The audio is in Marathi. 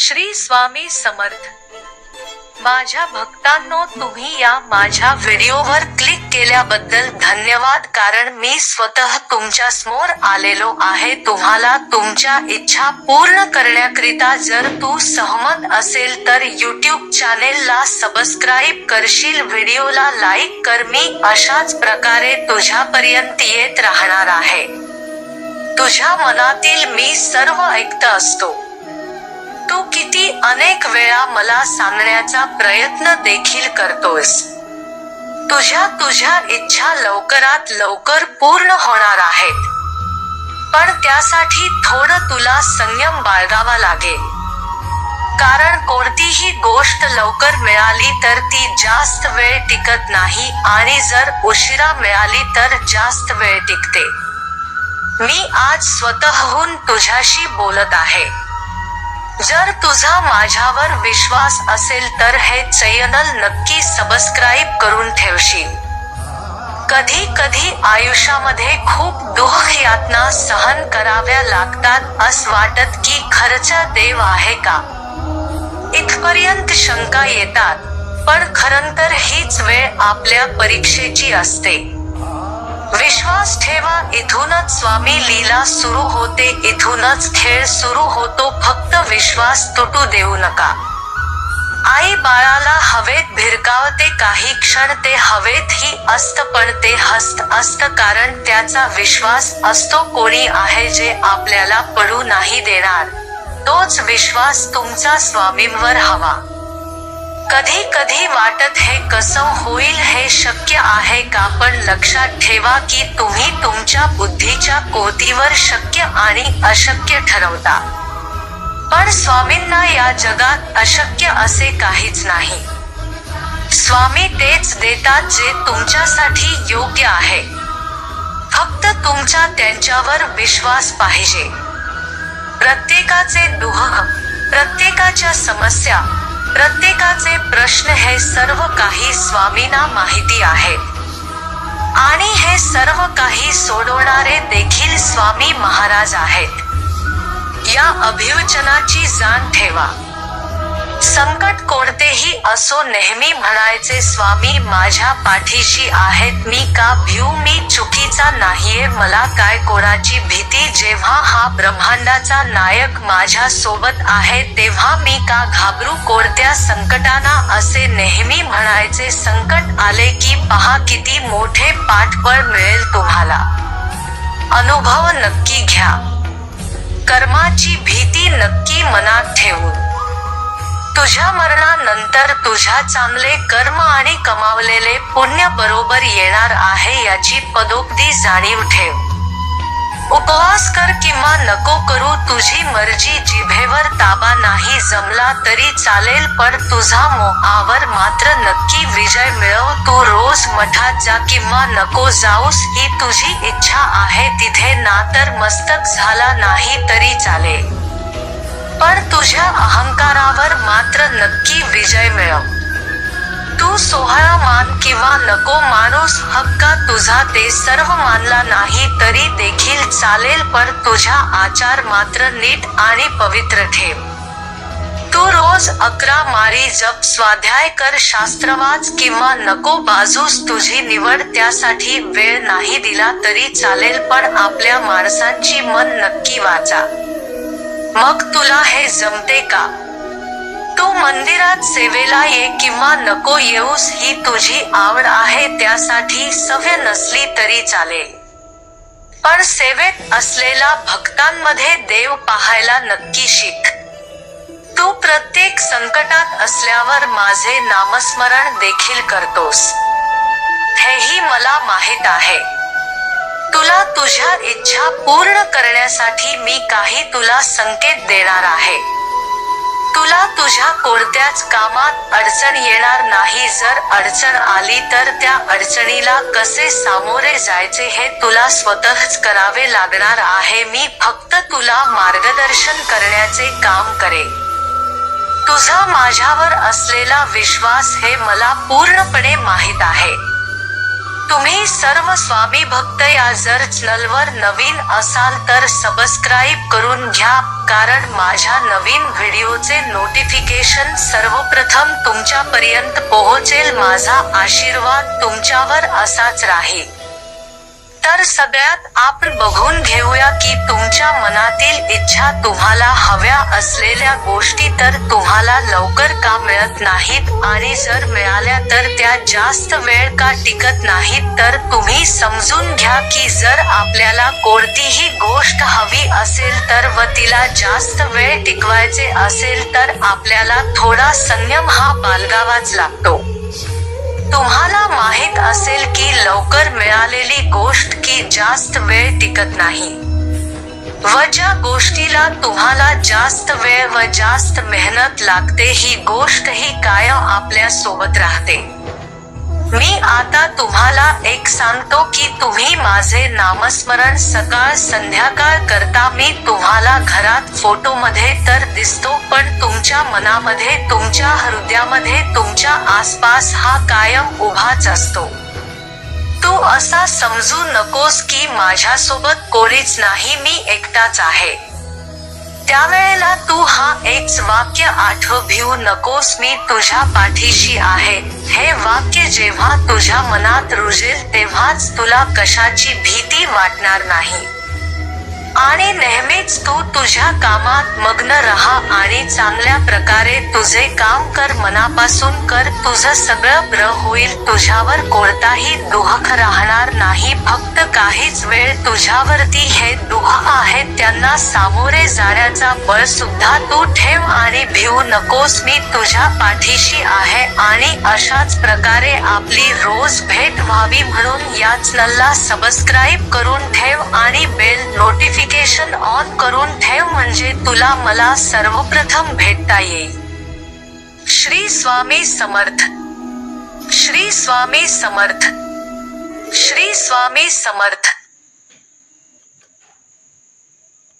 श्री स्वामी समर्थ. माझ्या भक्तांनो तुम्ही या माझ्या व्हिडिओवर क्लिक केल्याबद्दल धन्यवाद कारण मी स्वतः तुमच्यासमोर आलेलो आहे. तुम्हाला तुमच्या इच्छा पूर्ण करण्याकरिता जर तू सहमत असेल तर युट्यूब चॅनेलला सबस्क्राईब करशील व्हिडिओला लाईक कर. मी अशाच प्रकारे तुझ्यापर्यंत येत राहणार आहे. तुझ्या मनातील मी सर्व ऐकत असतो. तू किती अनेक वेळा मला सांगण्याचा प्रयत्न देखील करतोस तुझ्या तुझ्या इच्छा लवकरात लवकर पूर्ण होणार आहेत. पण त्यासाठी थोडं तुला संयम बाळगावा लागेल. कारण कोणतीही गोष्ट लवकर मिळाली तर ती जास्त वेळ टिकत नाही आणि जर उशिरा मिळाली तर जास्त वेळ टिकते. मी आज स्वतःहून तुझ्याशी बोलत आहे. जर तुझा माझ्यावर विश्वास असेल तर हे चॅनल नक्की सबस्क्राईब करून ठेवशील. कधी कधी आयुष्यामध्ये खूप दुःख यातना सहन कराव्या लागतात अस वाटत की खरचा देव आहे का? इथपर्यंत शंका येतात पण खरंतर हीच वेळ आपल्या परीक्षेची असते. विश्वास ठेवा इथूनच स्वामी लीला सुरू होते इथूनच खेळ सुरू होतो फक्त विश्वास तुटू देऊ नका. आई बाळाला हवेत भिरकावते काही क्षण ते हवेत ही असत पण ते हस्त असत कारण त्याचा विश्वास असतो कोणी आहे जे आपल्याला पडू नाही देणार. तोच विश्वास तुमचा स्वामींवर हवा. कधी कधी वाटत हे कसं होईल हे शक्य आहे का? पण लक्षात ठेवा की तुम्ही तुमच्या बुद्धीच्या कोतीवर शक्य आणि अशक्य ठरवता. पण स्वामींना या जगात अशक्य असे काहीच नाही. स्वामी तेच देतात जे तुमच्यासाठी योग्य आहे. फक्त तुमचा त्यांच्यावर विश्वास पाहिजे. प्रत्येकाचे दुःख प्रत्येकाच्या समस्या प्रत्येकाचे प्रश्न हे सर्व काही स्वामींना माहिती आहेत आणि हे सर्व काही सोडवणारे देखील स्वामी महाराज आहेत. या अभिवचनाची जाण ठेवा. संकट कोणतेही असो नेहमी म्हणायचे स्वामी माझ्या पाठीशी आहेत मी का भिऊ? मी चुकीचा नाहीये. मला काय कोणाची भीती? जेव्हा हा ब्रह्मांडाचा नायक माझ्या सोबत आहे तेव्हा मी का घाबरू? कोणत्या संकटाना असे नेहमी म्हणायचे संकट आले की पहा किती मोठे पाठबळ मिळेल तुम्हाला. अनुभव नक्की घ्या. कर्माची भीती नक्की मनात ठेवून. तुझ्या मरणानंतर तुझ्या चांगले कर्म आणि कमावलेले पुण्य बरोबर येणार आहे याची पदोपदी जाणीव ठेव. उपवास कर किंवा नको करू तुझी मर्जी जिभेवर ताबा नाही जमला तरी चालेल पण तुझा मोहावर मात्र नक्की विजय मिळव. तू रोज मठात जा किंवा नको जाऊस ही तुझी इच्छा आहे. तिथे ना तर मस्तक झाला नाही तरी चालेल. पण तुझ्या अहंकारावर मात्र नक्की विजय मिळव. तू सोहळा मान किंवा नको माणूस हक्का तुझा ते सर्व मानला नाही तरी देखील चालेल पण तुझा आचार मात्र नीट आणि पवित्र ठेव. तू रोज अकरा मारी जप स्वाध्याय कर शास्त्रवाच किंवा नको बाजूस तुझी निवड त्यासाठी वेळ नाही दिला तरी चालेल पण आपल्या माणसांची मन नक्की वाचा. मग तुला हे जमते का? तू मंदिरात सेवेला ये किंवा नको येऊस ही तुझी आवड आहे त्यासाठी सव्य नसली तरी चालेल. पण सेवेत असलेला भक्तांमध्ये देव पाहायला नक्की शिक. तू प्रत्येक संकटात असल्यावर माझे नामस्मरण देखील करतोस. हेही मला माहीत आहे. तुला तुझ्या इच्छा पूर्ण करण्यासाठी मी काही तुला संकेत देणार आहे. तुला तुझ्या कोणत्याच कामात अडचण येणार नाही. जर अडचण आली तर त्या अडचणीला कसे सामोरे जायचे हे तुला स्वतःच करावे लागणार आहे. मी फक्त तुला मार्गदर्शन करण्याचे काम करेन. तुझा माझ्यावर असलेला विश्वास हे मला पूर्णपणे माहीत आहे. तुम्ही सर्व स्वामी भक्त या जर चॅनलवर नवीन असाल तर सबस्क्राईब करून घ्या. कारण माझ्या नवीन व्हिडिओचे नोटिफिकेशन सर्वप्रथम तुमच्यापर्यंत पोहोचेल. माझा आशीर्वाद तुमच्यावर असाच राहील. तर सगळ्यात आपण बघून घेऊया की तुमच्या मनातील इच्छा तुम्हाला हव्या असलेल्या गोष्टी तर तुम्हाला लवकर का मिळत नाहीत? आणि जर मिळाल्या तर त्या जास्त वेळ का टिकत नाहीत? तर तुम्ही समजून घ्या की जर आपल्याला कोणतीही गोष्ट हवी असेल तर व तिला जास्त वेळ टिकवायचे असेल तर आपल्याला थोडा संयम हा बालगावाच लागतो. तुम्हाला माहीत असेल की लवकर मिळालेली गोष्ट की जास्त वेळ टिकत नाही. व ज्या गोष्टीला तुम्हाला जास्त वेळ व जास्त मेहनत लागते ही गोष्ट ही कायम आपल्यासोबत राहते. मी आता तुम्हाला एक सांगतो की तुम्ही माझे नामस्मरण सकाळ संध्याकाळ करता मी तुम्हाला घरात फोटो मध्ये तर दिसतो पण तुमच्या मनामध्ये तुमच्या हृदयामध्ये तुमच्या आसपास हा कायम उभाच असतो. तू असा समजू नकोस की माझ्यासोबत कोणीच नाही मी एकटाच आहे. त्यावेळेला तू हा एकच वाक्य आठव भिवू नकोस मी तुझ्या पाठीशी आहे. हे वाक्य जेव्हा तुझ्या मनात रुजेल तेव्हाच तुला कशाची भीती वाटणार नाही. आणि नेहमीच तू तुझ्या कामात मग्न राहा आणि चांगल्या प्रकारे तुझे काम कर मनापासून कर. तुझं सगळं ब्र होईल तुझ्यावर. कोणताही दुःख राहणार नाही. फक्त काहीच वेळ तुझ्यावरती हे दुःख आहेत त्यांना सामोरे जाण्याचा बळ सुद्धा तू ठेव आणि भिवू नकोस. मी तुझ्या पाठीशी आहे आणि अशाच प्रकारे आपली रोज भेट व्हावी म्हणून या चॅनलला सबस्क्राईब करून ठेव आणि बेल नोटिफिकेशन नोटिफिकेशन ऑन करून ठेव म्हणजे तुला मला सर्वप्रथम भेटता येईल. श्री स्वामी समर्थ. श्री स्वामी समर्थ. श्री स्वामी समर्थ.